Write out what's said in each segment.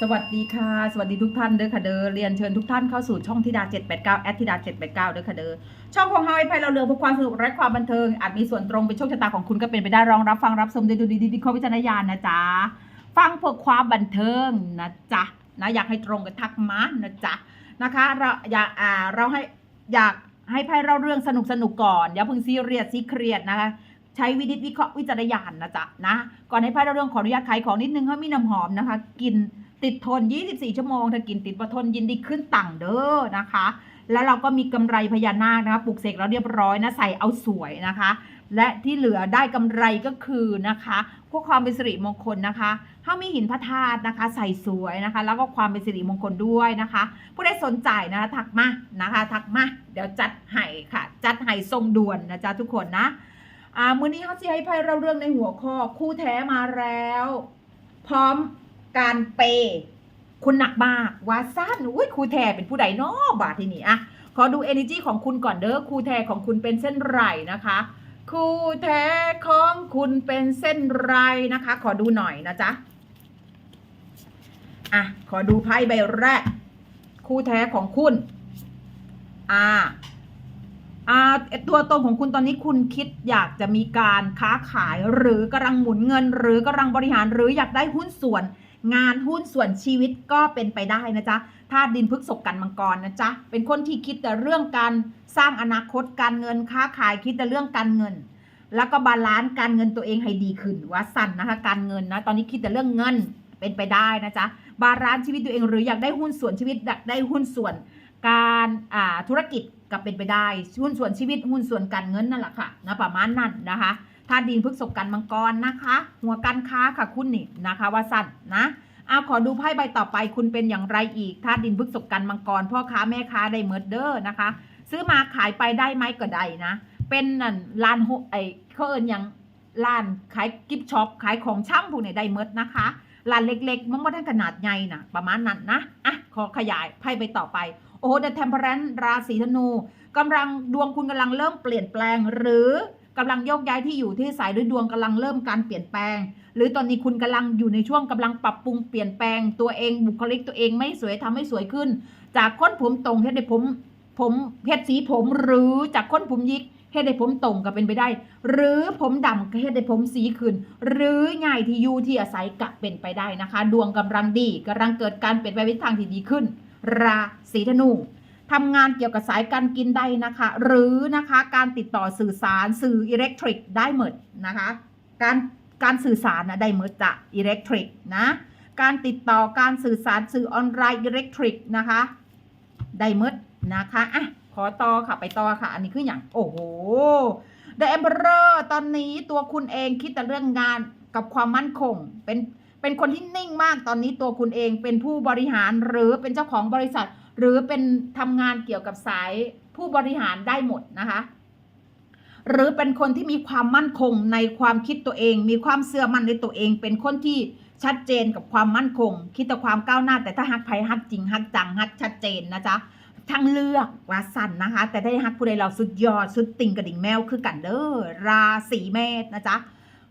สวัสดีค่ะ สวัสดีทุกท่านเด้อค่ะเด้อเรียนเชิญทุกท่านเข้าสู่ช่องธิดา 789แอดธิดา 789เด้อค่ะเด้อช่องของเฮาไอ้ไพเราเรืองเพื่อความสนุกและความบันเทิงอาจมีส่วนตรงเป็นโชคชะตาของคุณก็เป็นไปได้รองรับฟังรับชมได้ดูดีดีๆข้อวิจารณญาณนะจ๊ะฟังเพื่อความบันเทิงนะจ๊ะนะอยากให้ตรงกับทักมานะจ๊ะนะคะเราอยากอ่าเราให้อยากให้ไพ่เราเรื่องสนุกสนุกก่อนอย่าเพิ่งซีเรียสซีเครียดนะคะใช้วินิจวิเคราะห์วิจารณญาณนะจ๊ะนะก่อนให้ไพ่เราเรื่องขออนุญาตขายของนิดนึงเขามีน้ำหอมนะคะ กิน ติดทน 24 ชั่วโมงถ้ากินติดประทนยินดีขึ้นต่างเด้อนะคะ แล้วเราก็มีกำไรพญานาคนะคะปลูกเสกแล้วเรียบร้อยนะใส่เอาสวยนะคะ และที่เหลือได้กำไรก็คือนะคะพวกความเป็นสิริมงคลนะคะถ้ามีหินพระธาตุนะคะ ใส่สวยนะคะ แล้วก็ความเป็นสิริมงคลด้วยนะคะ ผู้ใดสนใจนะคะทักมานะคะ ทักมาเดี๋ยวจัดให้ค่ะ จัดให้ทรงด่วนนะจ๊ะทุกคนนะอ่ามื้อนี้เขาจะให้ไพ่เราเรื่องในหัวข้อคู่แท้มาแล้ว พร้อม การเปย์คุณหนักมากว่าสั้นอุ้ยครูแทเป็นผู้ใดเนาะบาทที่นี่อะขอดู energy ของคุณก่อนเด้อครูแทของคุณเป็นเส้นไรนะคะครูแทของคุณเป็นเส้นไรนะคะ ขอดูหน่อยนะจ๊ะอะขอดูไพ่ใบแรกคู่แท้ของคุณอ่าอ่าตัวตนของคุณตอนนี้คุณคิดอยากจะมีการค้าขายหรือกำลังหมุนเงิน หรือกำลังบริหารหรืออยากได้หุ้นส่วน งานหุ้นส่วนชีวิตก็เป็นไปได้นะจ๊ะธาตุดินพฤกษกกันมังกรนะจ๊ะเป็นคนที่คิดแต่เรื่องการสร้างอนาคตการเงินค้าขายคิดแต่เรื่องการเงิน แล้วก็บาลานซ์การเงินตัวเองให้ดีขึ้นว่าสั้นนะคะการเงินนะตอนนี้คิดแต่เรื่องเงินเป็นไปได้นะจ๊ะบาลานซ์ชีวิตตัวเองหรืออยากได้หุ้นส่วนชีวิตอยากได้หุ้นส่วนการธุรกิจก็เป็นไปได้หุ้นส่วนชีวิตหุ้นส่วนการเงินนั่นแหละค่ะนะประมาณนั้นนะคะ ธาตุดินพฤกษกกันมังกรนะคะ หัวการค้าค่ะคุณนี่นะคะว่าสั้นนะเอาขอดูไพ่ใบต่อไปคุณเป็นอย่างไรอีกธาตุดินพฤกษกกันมังกรพ่อค้าแม่ค้าได้เมิร์เดอร์นะคะ ซื้อมาขายไปได้ไหมก็ได้นะ เป็นนั่นร้านโฮไอเขาเอินย่างร้านขายกิฟช็อปขายของช่ำพวกเนี่ยได้เมิร์นะคะร้านเล็กๆมันไม่ได้ขนาดใหญ่นะประมาณนั้นนะอะขอขยายไพ่ไปต่อไปโอ้โหเดอะเทมเพลนราศีธนูกำลังดวงคุณกำลังเริ่มเปลี่ยนแปลงหรือ กำลังโยกย้ายที่อยู่ที่สายด้วยดวงกำลังเริ่มการเปลี่ยนแปลง หรือตอนนี้คุณกำลังอยู่ในช่วงกำลังปรับปรุงเปลี่ยนแปลงตัวเองบุคลิกตัวเองไม่สวยทำให้สวยขึ้น จากค้นผมตรงเฮ็ดให้ผมผมเฮ็ดสีผมหรือจากค้นผมยิกเฮ็ดให้ผมตรงก็เป็นไปได้ หรือผมดำก็เฮ็ดให้ผมสีขึ้น หรือง่ายที่อยู่ที่อาศัยก็เป็นไปได้นะคะ ดวงกำลังดีกำลังเกิดการเปลี่ยนแปลงไปทางที่ดีขึ้น ราศีธนู ทำงานเกี่ยวกับสายการกินได้นะคะ หรือนะคะการติดต่อสื่อสารสื่ออิเล็กทริกได้หมดนะคะ การการสื่อสารนะได้หมดจะอิเล็กทริกนะการติดต่อการสื่อสารสื่อออนไลน์อิเล็กทริกนะคะได้หมดนะคะอะขอต่อค่ะไปต่อค่ะ อันนี้คืออย่างโอ้โห The Emperor ตอนนี้ตัวคุณเองคิดแต่เรื่องงานกับความมั่นคง เป็นเป็นคนที่นิ่งมากตอนนี้ตัวคุณเองเป็นผู้บริหารหรือเป็นเจ้าของบริษัท หรือเป็นทำงานเกี่ยวกับสายผู้บริหารได้หมดนะคะหรือเป็นคนที่มีความมั่นคงในความคิดตัวเอง มีความเสื่อมั่นในตัวเอง เป็นคนที่ชัดเจนกับความมั่นคง คิดแต่ความก้าวหน้า แต่ถ้าฮักไพฮักจริงฮักจังฮักชัดเจนนะจ๊ะทั้งเลือกว่าสันนะคะ แต่ได้ฮักผู้ใดเราสุดยอดสุดติ่งกระดิ่งแมวคือกันเด้อราศีเมษนะจ๊ะ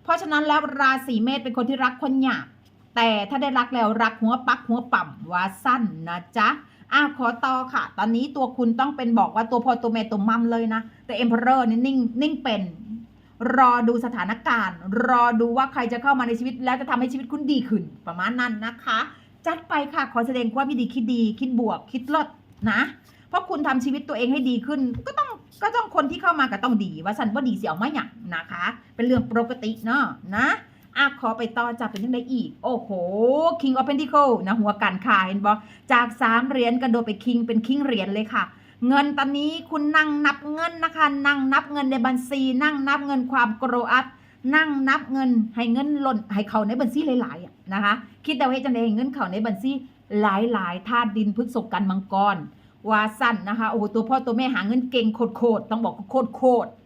เพราะฉะนั้นแล้วราศีเมษเป็นคนที่รักคนหยาบแต่ถ้าได้รักแล้วรักหัวปักหัวปั่มว่าสั้นนะจ๊ะ อะขอต่อค่ะ ตอนนี้ตัวคุณต้องเป็นบอกว่าตัวพอตัวแม่ตัวมัมเลยนะ แต่เอ็มเพอเรอร์นี่นิ่งนิ่งเป็น รอดูสถานการณ์ รอดูว่าใครจะเข้ามาในชีวิต แล้วจะทำให้ชีวิตคุณดีขึ้น ประมาณนั้นนะคะ จัดไปค่ะ ขอแสดงความดีคิดดี คิดบวก คิดลดนะ เพราะคุณทำชีวิตตัวเองให้ดีขึ้น ก็ต้องก็ต้องคนที่เข้ามาก็ต้องดี ว่าสันว่าดีเสียเอามาอย่างนะคะ เป็นเรื่องปกติเนาะนะ อะขอไปต่อจับเป็นยังไงอีก โอ้โห King of Pentacle นะหัวการขายเห็นบอจากสามเหรียญกระโดดไปคิงเป็นคิงเหรียญเลยค่ะเงินตอนนี้คุณนั่งนับเงินนะคะ นั่งนับเงินในบัญชี นั่งนับเงินความโกรอัพนั่งนับเงินให้เงินหล่นให้เขาในบัญชีหลายๆนะคะ คิดเอาให้จังเองเงินเขาในบัญชีหลายๆธาตุดินพฤกษกันมังกรวาสั้นนะคะโอ้โหตัวพ่อตัวแม่หาเงินเก่งโคตรๆต้องบอกโคตรๆ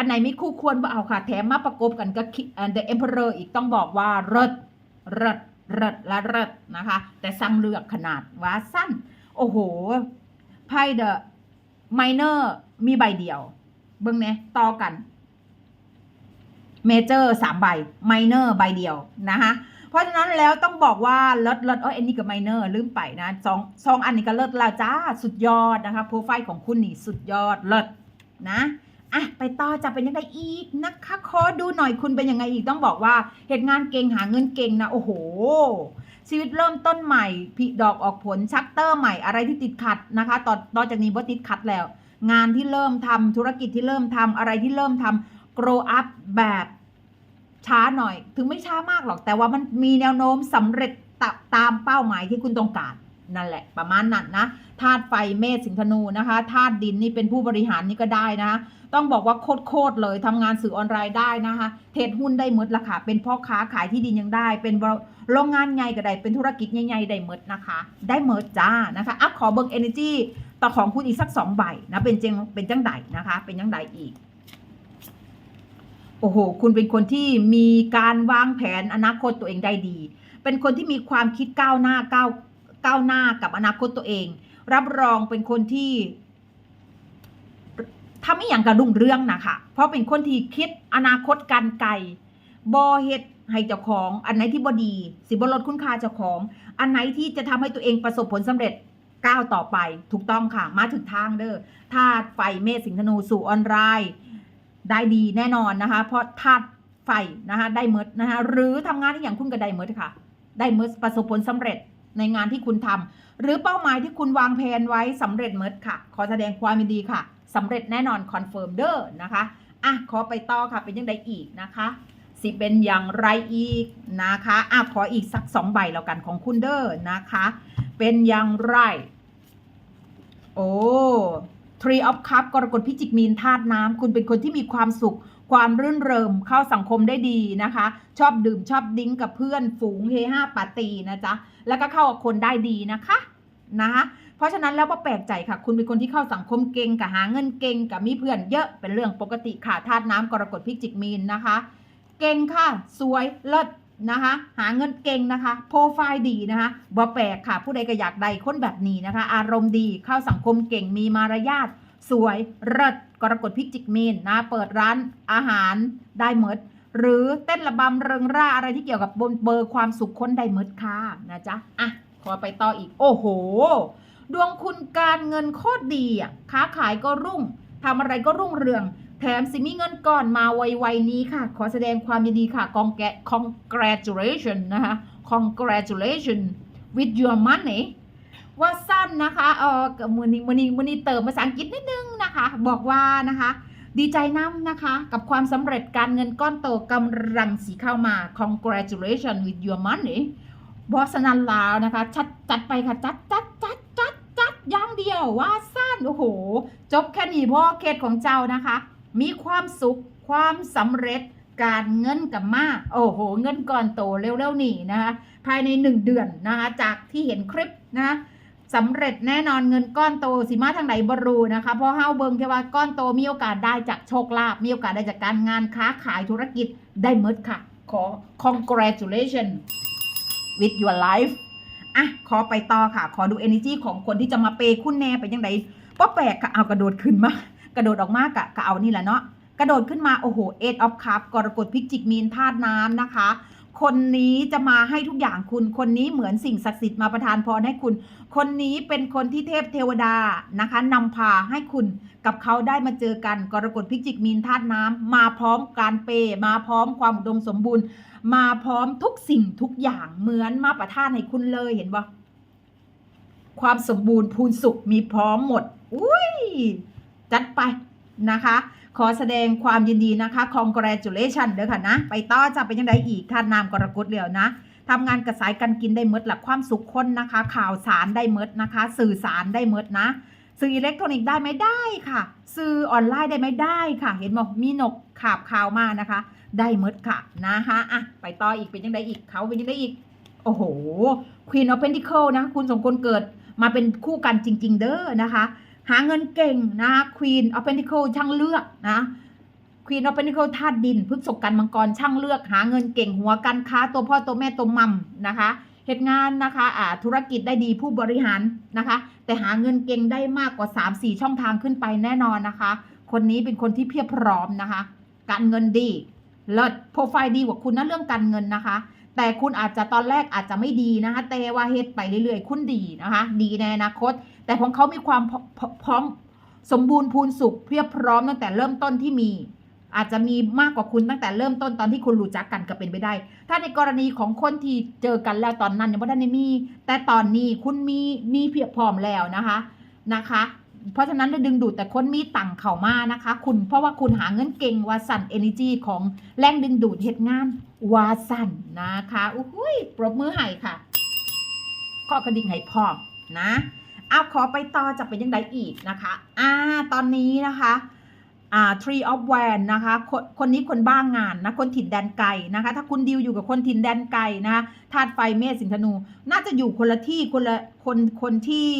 อันไหนไม่คู่ควรว่เอาค่ะ แถมมาประกบกันกับ The Emperor อีกต้องบอกว่าเริศเริศเริศและเริศนะคะ แต่สั่งเลือกขนาดว่าสั้น โอ้โห ไพ่ The Minor มีใบเดียว เบิ้งเนี่ยต่อกันเมเจอร์สามใบไมเนอร์ใบเดียวนะคะเพราะฉะนั้นแล้วต้องบอกว่าเลิศเลิศเอออันนี้กับไมเนอร์ลืมไปนะสองสองอันนี้ก็เลิศแล้วจ้า สุดยอดนะคะโปรไฟล์ของคุณนี่สุดยอดเลิศนะ อะไปต่อจะเป็นยังไงอีกนะคะขอดูหน่อยคุณเป็นยังไงอีกต้องบอกว่าเหตุงานเก่งหาเงินเก่งนะโอ้โห ชีวิตเริ่มต้นใหม่ผลิดอกออกผลชักเตอร์ใหม่อะไรที่ติดขัดนะคะตอนตอจากนี้ว่าติดขัดแล้ว งานที่เริ่มทำธุรกิจที่เริ่มทำอะไรที่เริ่มทำ grow up แบบช้าหน่อย ถึงไม่ช้ามากหรอกแต่ว่ามันมีแนวโน้มสำเร็จตตามเป้าหมายที่คุณต้องการ นั่นแหละประมาณนั้นนะธาตุไฟเมษสิงธนูนะคะธาตุดินนี่เป็นผู้บริหารนี่ก็ได้นะต้องบอกว่าโคตรเลยทำงานสื่อออนไลน์ได้นะคะ เทรดหุ้นได้หมดละค่ะ เป็นพ่อค้าขายที่ดินยังได้ เป็นโรงงานใหญ่ก็ได้ เป็นธุรกิจใหญ่ๆได้หมดนะคะ ได้หมดจ้านะคะอะขอเบิง energy ต่อของคุณอีกสักสองใบนะเป็นเจงเป็นจังใดนะคะ เป็นจังใดอีกโอ้โห คุณเป็นคนที่มีการวางแผนอนาคตตัวเองได้ดี เป็นคนที่มีความคิดก้าวหน้าก้าว ก้าวหน้ากับอนาคตตัวเอง รับรองเป็นคนที่ทำให้อย่างกระดุงเรื่องนะคะเพราะเป็นคนที่คิดอนาคตการไกลบอเฮ็ดให้เจ้าของ อันไหนที่บดี สิบลดคุณค่าเจ้าของ อันไหนที่จะทำให้ตัวเองประสบผลสำเร็จก้าวต่อไป ถูกต้องค่ะ มาถึงทางเด้อธาตุไฟเมษสิงธนูสู่ออนไลน์ได้ดีแน่นอนนะคะ เพราะธาตุไฟนะคะได้เมดนะคะหรือทำงานที่อย่างคุณก็ได้เมดค่ะ ได้เมดประสบผลสำเร็จ ในงานที่คุณทำหรือเป้าหมายที่คุณวางแผนไว้สำเร็จเมดค่ะ ขอแสดงความยินดีค่ะสำเร็จแน่นอนคอนเฟิร์มเด้อนะคะอะขอไปต่อค่ะเป็นยังไงอีกนะคะสิเป็นอย่างไรอีกนะคะอะขออีกสักสองใบแล้วกันของคุณเด้อนะคะ เป็นอย่างไร โอ้ Tree of Cup กรกฎพิจิกมีนธาตุน้ำคุณเป็นคนที่มีความสุข ความรื่นเริงเข้าสังคมได้ดีนะคะ ชอบดื่มชอบดิ้งกับเพื่อนฝูงเฮห้าปาร์ตี้นะจ๊ะแล้วก็เข้ากับคนได้ดีนะคะนะคะเพราะฉะนั้นแล้วก็แปลกใจค่ะ คุณเป็นคนที่เข้าสังคมเก่งกับหาเงินเก่งกับมีเพื่อนเยอะเป็นเรื่องปกติค่ะธาตุน้ำกรกฎพิจิกมีนนะคะ เก่งค่ะ สวยเลิศนะคะ หาเงินเก่งนะคะโปรไฟล์ดีนะคะบ่แปลกค่ะ ผู้ใดก็อยากได้คนแบบนี้นะคะ อารมณ์ดีเข้าสังคมเก่งมีมารยาท สวยเลิศกรกฎพิจิกมีนนะ เปิดร้านอาหารได้หมดหรือเต้นระบำเริงร่าอะไรที่เกี่ยวกับบนเบอร์ความสุขคนได้หมดค่ะนะจ๊ะอะขอไปต่ออีก โอ้โห ดวงคุณการเงินโคตรดีอะค้าขายก็รุ่งทำอะไรก็รุ่งเรือง แถมสิมีเงินก่อนมาไวๆนี้ค่ะ ขอแสดงความยินดีค่ะ Congrat- congratulation นะคะ congratulation with your money ว่าสั้นนะคะเออมือนี้มือนี้มือนี้เติมภาษาอังกฤษนิดนึงนะคะ บอกว่านะคะ ดีใจน้ำนะคะ กับความสำเร็จการเงินก้อนโตกำลังสีเข้ามา congratulation with your money บอสนันลาวนะคะ ชัดจัดไปค่ะ จัดจัดจัดจัดจัดย่างเดียวว่าสั้นโอ้โห จบแค่นี้พ่อเคสของเจ้านะคะ มีความสุขความสำเร็จการเงินกับมาโอ้โห เงินก่อนโตเร็วๆนี่นะคะภายในหนึ่งเดือนนะคะจากที่เห็นคลิปนะะ สำเร็จแน่นอนเงินก้อนโตสิมาทางไหนบรูนะคะเพราะเฮาเบิงแค่ว่าก้อนโตมีโอกาสได้จากโชคลาภมีโอกาสได้จากการงานค้าขายธุรกิจได้หมดค่ะ ขอ congratulation with your life อะ ขอไปต่อค่ะ ขอดู energy ของคนที่จะมาเปย์คุณแน่ไปยังไงป้แปลกค่ะเอากระโดดขึ้นมากระโดดออกมากะกะเอานี่แหละเนาะกระโดดขึ้นมา โอ้โห eight of cup กรกฎพิจิกมีนธาตุน้ำนะคะ คนนี้จะมาให้ทุกอย่างคุณ คนนี้เหมือนสิ่งศักดิ์สิทธิ์มาประทานพรให้คุณ คนนี้เป็นคนที่เทพเทวดานะคะนำพาให้คุณกับเขาได้มาเจอกัน กรกฎพิจิกมีนธาตุน้ำมาพร้อมการเปย์มาพร้อมความอุดมสมบูรณ์ มาพร้อมทุกสิ่งทุกอย่างเหมือนมาประทานให้คุณเลยเห็นปะความสมบูรณ์พูนสุขมีพร้อมหมด อุ้ยจัดไปนะคะ ขอแสดงความยินดีนะคะ congratulation เด้อค่ะนะ ไปต่อจะเป็นยังไงอีกท่านนามกรกฎเหลียวนะทำงานกระสายกันกินได้เมดหลักความสุขคนนะคะ ข่าวสารได้เมดนะคะ สื่อสารได้เมดนะ สื่ออิเล็กทรอนิกส์ได้ไหมได้ค่ะ สื่อออนไลน์ได้ไหมได้ค่ะ เห็นบอกมีนกขาบข่าวมานะคะ ได้เมดค่ะนะคะอะไปต่ออีกเป็นยังไงอีกเขาเป็นยังไงอีกโอ้โห Queen of Pentacle นะ คุณสมควรเกิดมาเป็นคู่กันจริง ๆ เด้อนะคะ หาเงินเก่งนะคะ Queen of Pentacle ช่างเลือกนะ Queen of Pentacle ธาตุดินพฤกษกกันมังกรช่างเลือก หาเงินเก่งหัวการค้า ตัวพ่อตัวแม่ตัวมัมนะคะเหตุงานนะคะอ่าธุรกิจได้ดีผู้บริหารนะคะ แต่หาเงินเก่งได้มากกว่า 3-4 ช่องทางขึ้นไปแน่นอนนะคะ คนนี้เป็นคนที่เพียบพร้อมนะคะ การเงินดีเลิศโปรไฟล์ดีกว่าคุณนะเรื่องการเงินนะคะแแต่คุณอาจจะตอนแรกอาจจะไม่ดีนะคะ แต่ว่าเฮ็ดไปเรื่อยๆ คุณดีนะคะ ดีในอนาคต แต่ของเขามีความพร้อมสมบูรณ์พูนสุขเพียบพร้อมตั้งแต่เริ่มต้นที่มี อาจจะมีมากกว่าคุณตั้งแต่เริ่มต้นตอนที่คุณรู้จักกันก็เป็นไปได้ ถ้าในกรณีของคนที่เจอกันแล้วตอนนั้นยังไม่ได้มี แต่ตอนนี้คุณมีมีเพียบพร้อมแล้วนะคะนะคะ เพราะฉะนั้นจะดึงดูดแต่คนมีตังเข้ามานะคะ คุณเพราะว่าคุณหาเงินเก่งวาสันเอเนจีของแรงดึงดูดเหตุงานวาสันนะคะอุ้ยปรบมือให้ค่ะข้อกระดิ่งให้พร้อมนะ อาขอไปต่อจะเป็นยังไงอีกนะคะอ่าตอนนี้นะคะอ่า tree of w a n นะคะคนคนนี้คนบ้างงานนะคนถิ่นแดนไกลนะคะ ถ้าคุณดิวอยู่กับคนถิ่นแดนไกลนะคะธาตุไฟเมษสิงธนู น่าจะอยู่คนละที่คนละคนคนที่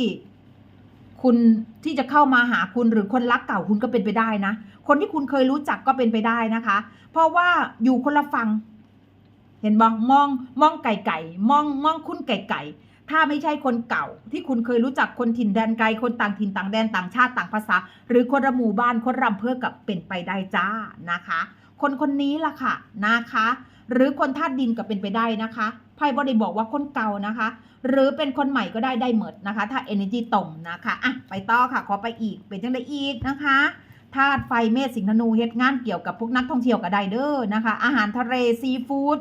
คุณที่จะเข้ามาหาคุณหรือคนรักเก่าคุณก็เป็นไปได้นะ คนที่คุณเคยรู้จักก็เป็นไปได้นะคะ เพราะว่าอยู่คนละฝั่งเห็นบองมองมองไก่ไก่มองมองคุณไก่ไก่ ถ้าไม่ใช่คนเก่าที่คุณเคยรู้จักคนถิ่นแดนไกลคนต่างถิ่นต่างแดนต่างชาติต่างภาษา หรือคนละหมู่บ้านคนรำเพื่อกับเป็นไปได้จ้านะคะ คนคนนี้ล่ะค่ะนะคะ หรือคนธาตุดินก็เป็นไปได้นะคะไพ่บอด้บอกว่าคนเก่านะคะ หรือเป็นคนใหม่ก็ได้ได้หมดนะคะ ถ้า energy ตรงนะคะอะไปต่อค่ะขอไปอีกเป็นจังไดอีกนะคะธาตุไฟเมษสิงธนูเฮ็ดงานเกี่ยวกับพวกนักท่องเที่ยวก็ได้เด้อนะคะ อาหารทะเลซีฟู้ด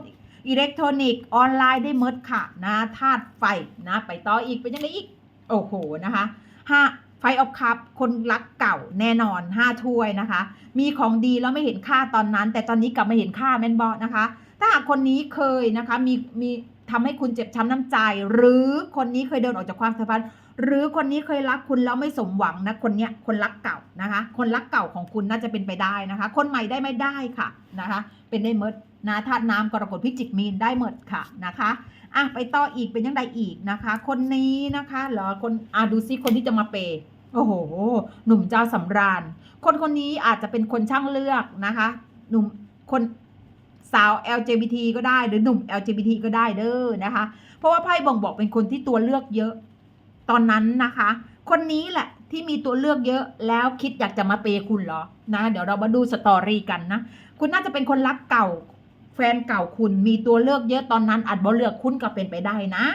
อิเล็กทรอนิกส์ออนไลน์ได้หมดค่ะนะธาตุไฟนะไปต่ออีกเป็นจังไงอีก โอ้โหนะคะห้าไฟออฟคัพคนรักเก่าแน่นอน5ถ้วยนะคะ มีของดีแล้วไม่เห็นค่าตอนนั้น แต่ตอนนี้กลับมาเห็นค่าแม่นบอนะคะ ถ้าหากคนนี้เคยนะคะมีมี ทำให้คุณเจ็บช้ำน้ำใจ หรือคนนี้เคยเดินออกจากความสัมพันธ์ หรือคนนี้เคยรักคุณแล้วไม่สมหวังนะคนเนี้ยคนรักเก่านะคะ คนรักเก่าของคุณน่าจะเป็นไปได้นะคะ คนใหม่ได้ไม่ได้ค่ะนะคะ เป็นได้เมดนะธาตุน้ำกรกฎพิจิกมีนได้หมดค่ะนะคะอะไปต่ออีกเป็นยังไงอีกนะคะ คนนี้นะคะเหรอคนอะดูซิคนที่จะมาเปย์โอ้โห หนุ่มเจ้าสำราญ คนคนนี้อาจจะเป็นคนช่างเลือกนะคะ หนุ่มคน สาว LGBT ก็ได้หรือหนุ่ม LGBT ก็ได้เด้อนะคะ เพราะว่าไพ่บ่งบอกเป็นคนที่ตัวเลือกเยอะ ตอนนั้นนะคะ คนนี้แหละที่มีตัวเลือกเยอะแล้วคิดอยากจะมาเปย์คุณเหรอนะเดี๋ยวเรามาดูสตอรี่กันนะ คุณน่าจะเป็นคนรักเก่า แฟนเก่าคุณมีตัวเลือกเยอะตอนนั้นอาจบ่เลือกคุณก็เป็นไปได้นะ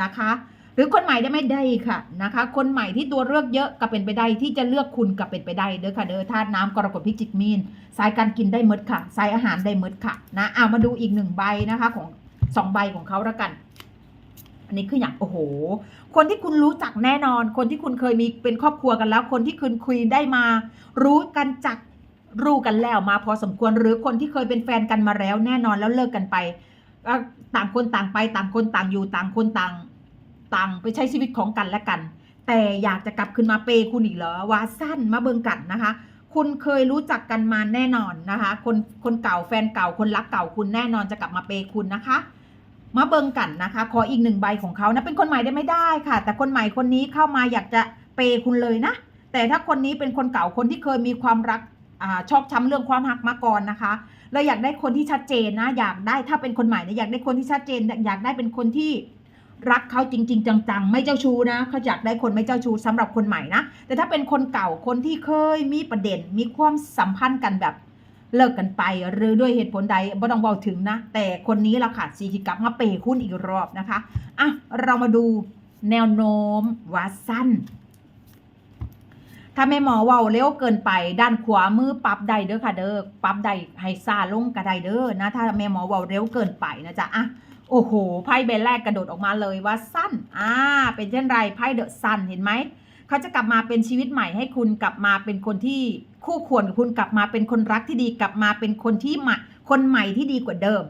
นะคะ รือคนใหม่ได้ไม่ได้ค่ะนะคะ คนใหม่ที่ตัวเลือกเยอะก็เป็นไปได้ที่จะเลือกคุณก็เป็นไปได้เด้อค่ะเด้อธาตุน้ำกรกฎพิจิกมีนสายการกินได้หมดค่ะ สายอาหารได้หมดค่ะนะเอามาดูอีกหนึ่งใบนะคะของสองใบของเขาล้วกัน อันนี้คืออย่างโอ้โห คนที่คุณรู้จักแน่นอน คนที่คุณเคยมีเป็นครอบครัวกันแล้ว คนที่คุณคุยได้มา รู้กันจักรู้กันแล้วมาพอสมควรหรือคนที่เคยเป็นแฟนกันมาแล้วแน่นอนแล้วเลิกกันไปต่างคนต่างไปต่างคนต่างอยู่ต่างคนต่าง ต่างไปใช้ชีวิตของกันและกัน แต่อยากจะกลับขึ้นมาเปย์คุณอีกเหรอว่าสั้นมาเบิงกันนะคะ คุณเคยรู้จักกันมาแน่นอนนะคะ คนคนเก่าแฟนเก่าคนรักเก่าคุณแน่นอนจะกลับมาเปย์คุณนะคะ มาเบิงกันนะคะ ขออีกหนึ่งใบของเขานะเป็นคนใหม่ได้ไม่ได้ค่ะ แต่คนใหม่คนนี้เข้ามาอยากจะเปย์คุณเลยนะ แต่ถ้าคนนี้เป็นคนเก่าคนที่เคยมีความรักอชอบช้ำเรื่องความหักมาก่อนนะคะเราอยากได้คนที่ชัดเจนนะ อยากได้ถ้าเป็นคนใหม่เนี่ยอยากได้คนที่ชัดเจน อยากได้เป็นคนที่ รักเขาจริง ๆ จังๆ ไม่เจ้าชู้นะเขาอยากได้คนไม่เจ้าชู้สำหรับคนใหม่นะ แต่ถ้าเป็นคนเก่าคนที่เคยมีประเด็นมีความสัมพันธ์กันแบบเลิกกันไป หรือด้วยเหตุผลใดบ่ต้องเบาถึงนะ แต่คนนี้ละค่ะสีกิกลับมาเปย์คุณอีกรอบนะคะอะเรามาดูแนวโน้มว่าสั้น ถ้าแม่หมอว้าเร็วเกินไป ด้านขวามือปรับใดเด้อค่ะเด้อปรับใดให้ซาลงกระไดเด้อนะ ถ้าแม่หมอว้าเร็วเกินไปนะจ๊ะอะ โอ้โห ไพ่ใบแรกกระโดดออกมาเลยว่าสั้น อ่า เป็นเช่นไร ไพ่เดอะซันเห็นไหม เขาจะกลับมาเป็นชีวิตใหม่ให้คุณกลับมาเป็นคนที่คู่ควรกับคุณกลับมาเป็นคนรักที่ดีกลับมาเป็นคนที่มคนใหม่ที่ดีกว่าเดิม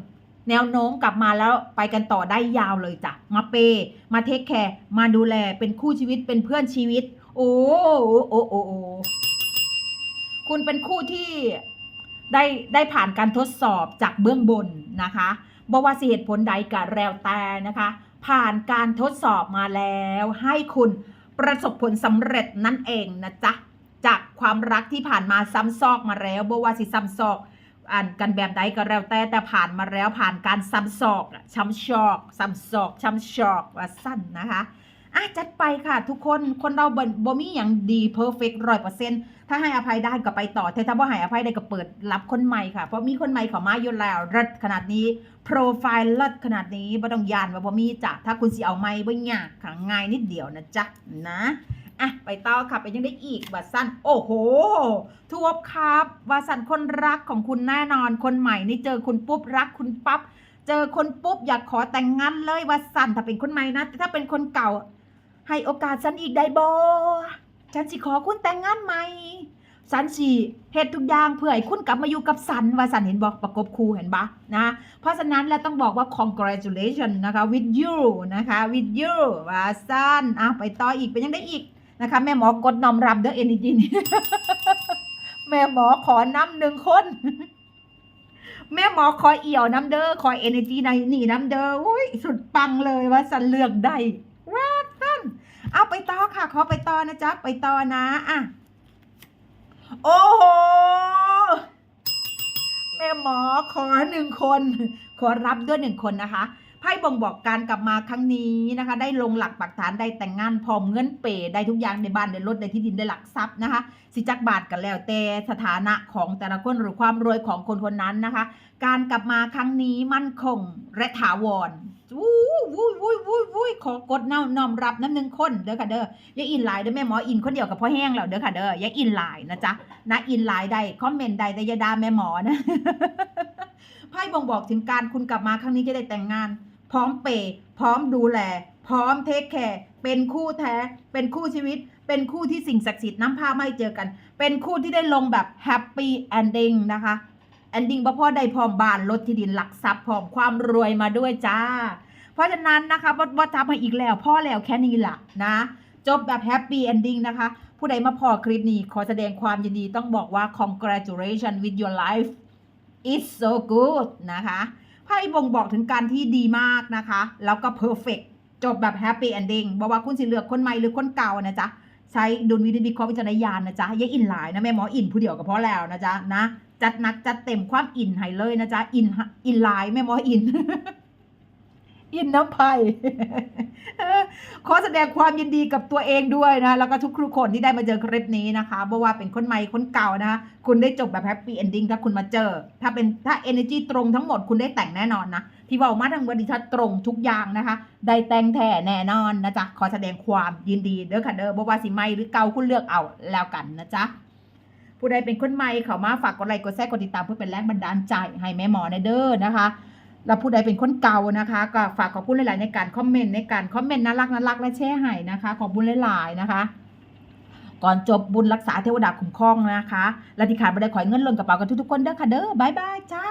แนวโน้มกลับมาแล้วไปกันต่อได้ยาวเลยจ้ะ มาเปย์มาเทคแคร์ มาดูแล เป็นคู่ชีวิต เป็นเพื่อนชีวิต โอ้โอ้โอ้โอ้โอ้คุณเป็นคู่ที่ได้ได้ผ่านการทดสอบจากเบื้องบนนะคะ บว่าสิเหตุผลใดกับแรวแต่นะคะ ผ่านการทดสอบมาแล้วให้คุณประสบผลสำเร็จนั่นเองนะจ๊ะ จากความรักที่ผ่านมาซ้ำซอกมาแล้วบว่าสิซ้ำซอกอ่านกันแบบใดก็แล้วแต่แต่ผ่านมาแล้วผ่านการซ้ำซอกช้ำชอกซ้ำซอกช้ำชอกว่าสั้นนะคะ อะจัดไปค่ะทุกคนคนเราบ่บมีอย่างดีเพอร์เฟกต์ร้อยเปอร์เซ็นต์ถ้าให้อภัยได้ก็ไปต่อแต่ถ้าบ่ให้อภัยได้ก็เปิดรับคนใหม่ค่ะ เพราะมีคนใหม่เขามาอยู่แล้วรัดขนาดนี้ โปรไฟล์เลิศขนาดนี้บ่ต้องยานว่าบ่มีจ้ะถ้าคุณสิเอาไม่บ่ยากค่ะง่ายนิดเดียวนะจ๊ะนะอะไปต่อค่ะไปยังได้อีกว่าสั้นโอ้โหทวบครับว่าสั้นคนรักของคุณแน่นอนคนใหม่นี่เจอคุณปุ๊บรักคุณปั๊บเจอคนปุ๊บอยากขอแต่งงานเลยว่าสั้นถ้าเป็นคนใหม่นะแต่ถ้าเป็นคนเก่า ให้โอกาสฉันอีกได้บ่ฉันสิขอคุณแต่งงานใหม่สันสิเฮ็ดทุกอย่างเพื่อให้คุณกลับมาอยู่กับสันว่าสันเห็นบอกประกบคู่เห็นปะนะ เพราะฉะนั้นแล้วต้องบอกว่า congratulation นะคะ with you นะคะ with you ว่าสันอะไปต่ออีกเป็นยังได้อีกนะคะ แม่หมอกดนอมรับเด้อเอ็นจีนแม่หมอขอน้ำหนึ่งคน แม่หมอคอยเอี่ยวน้ำเด้อคอยเอเนจีในนี่น้ำเด้ออุ้ยสุดปังเลยว่าสันเลือกได้ เอาไปต่อค่ะ ขอไปต่อนะจ๊ะ ไปต่อนะ อะ โอ้โห แม่หมอขอหนึ่งคน ขอรับด้วยหนึ่งคนนะคะ ไพ่บ่งบอกการกลับมาครั้งนี้นะคะ ได้ลงหลักปักฐาน ได้แต่งงาน พร้อมเงินเปย์ได้ทุกอย่างในบ้านในรถในที่ดินได้หลักทรัพย์นะคะ สิจักบาทกันแล้วแต่สถานะของแต่ละคนหรือความรวยของคนคนนั้นนะคะ การกลับมาครั้งนี้มั่นคงและถาวรวู้วู้วู้วู้วู้ขอกดน้อมน้อมรับน้ำหนึ่งคนเด้อค่ะเด้ออย่าอินไลน์เด้อแม่หมออินคนเดียวกับพ่อแห้งแล้วเด้อค่ะเด้ออย่าอินไลน์นะจ๊ะนะอินไลน์ได้คอมเมนต์ได้แต่อย่าด่าแม่หมอนะไพ่บ่งบอกถึงการคุณกลับมาครั้งนี้จะได้แต่งงาน พร้อมเปย์พร้อมดูแล พร้อมเทคแคร์เป็นคู่แท้ เป็นคู่ชีวิต เป็นคู่ที่สิ่งศักดิ์สิทธิ์น้ำพาไม่เจอกัน เป็นคู่ที่ได้ลงแบบแฮปปี้แอนดิ้งนะคะ อนดิ้งพ่อได้พร้อมบ้านรถที่ดินหลักทรัพย์พร้อมความรวยมาด้วยจ้า เพราะฉะนั้นนะคะว่าว่าทำให้อีกแล้วพ่อแล้วแค่นี้ล่ะนะจบแบบแฮปปี้แอนดิ้งนะคะ ผู้ใดมาพอคลิปนี้ขอแสดงความยินดีต้องบอกว่า congratulations with your life it's so good นะคะไพ่บ่งบอกถึงการที่ดีมากนะคะ แล้วก็ perfect จบแบบ happy ending บอกว่าคุณสิเลือกคนใหม่หรือคนเก่านะจ๊ะ ใช้ดุลวินิจวิเคราะห์วิจารณญาณนะจ๊ะย่าอินหลายนะแม่หมออินผู้เดียวก็พอแล้วนะจ๊ะนะ จัดนักจัดเต็มความอินให้เลยนะจ๊ะ อินอินหลายแม่มออิน อินน้ำไผ่ขอแสดงความยินดีกับตัวเองด้วยนะ แล้วก็ทุกครูคนที่ได้มาเจอคลิปนี้นะคะเพราะว่าเป็นคนใหม่คนเก่านะคะคุณได้จบแบบแฮปปี้เอนดิ้งถ้าคุณมาเจอ ถ้าเป็นถ้า energy ตรงทั้งหมดคุณได้แต่งแน่นอนนะ ที่บอกมาทั้งบริษัทตรงทุกอย่างนะคะ ได้แต่งแท้แน่นอนนะจ๊ะ ขอแสดงความยินดีเด้อค่ะเด้อบ่ว่าสิใหม่หรือเก่าคุณเลือกเอาแล้วกันนะจ๊ะ ผู้ใดเป็นคนใหม่เขามาฝากกดไลค์กดแชร์กดติดตามเพื่อเป็นแรงบันดาลใจให้แม่หมอในเด้อนะคะแล้วผู้ใดเป็นคนเก่านะคะ ก็ฝากขอบคุณหลาย ๆ ในการคอมเมนต์ในการคอมเมนต์น่ารักน่ารักและแชร์ให้นะคะ ขอบคุณหลาย ๆ นะคะก่อนจบบุญรักษาเทวดาคุ้มครองนะคะและที่ขาดไม่ได้ขอเงินล่นกระเป๋ากันทุกๆคนเด้อค่ะเด้อบายบายจ้า